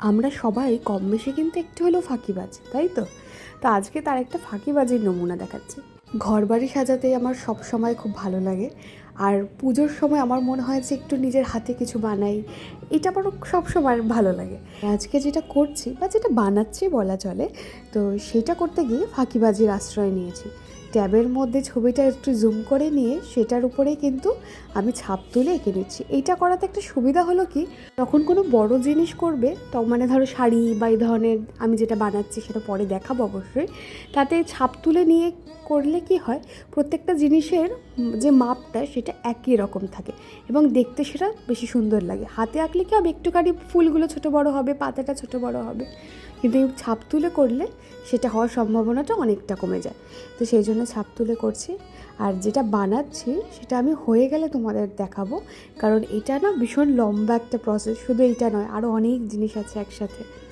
আমরা সবাই কম বেশি কিন্তু একটু হলেও ফাঁকিবাজ, তাই তো? তো আজকে তার একটা ফাঁকিবাজির নমুনা দেখাচ্ছি। ঘর বাড়ি সাজাতে আমার সব সময় খুব ভালো লাগে। আর পুজোর সময় আমার মনে হয় যে একটু নিজের হাতে কিছু বানাই। এটা আমারও সব সময় ভালো লাগে। আজকে যেটা করছি বা যেটা বানাচ্ছি বলা চলে, তো সেটা করতে গিয়ে ফাঁকিবাজির আশ্রয় নিয়েছি। ট্যাবের মধ্যে ছবিটা একটু জুম করে নিয়ে সেটার উপরে কিন্তু আমি ছাপ তুলে এঁকে নিচ্ছি। এইটা করাতে একটা সুবিধা হলো কি, যখন কোনো বড় জিনিস করবে, তো মানে ধরো শাড়ি বা এই ধরনের আমি যেটা বানাচ্ছি সেটা পরে দেখাবো অবশ্যই, তাতে ছাপ তুলে নিয়ে করলে কি হয়, প্রত্যেকটা জিনিসের যে মাপটা সেটা একই রকম থাকে এবং দেখতে সেটা বেশি সুন্দর লাগে। হাতে আঁকলে কি হবে? একটুখানি ফুলগুলো ছোট বড় হবে, পাতাটা ছোট বড় হবে। কিন্তু ছাপ তুলে করলে সেটা হওয়ার সম্ভাবনাটা অনেকটা কমে যায়। তো সেই জন্য ছাপ তুলে করছি। আর যেটা বানাচ্ছি সেটা আমি হয়ে গেলে তোমাদের দেখাবো। কারণ এটা না ভীষণ লম্বা একটা প্রসেস শুধু এইটা নয় আরও অনেক জিনিস আছে একসাথে।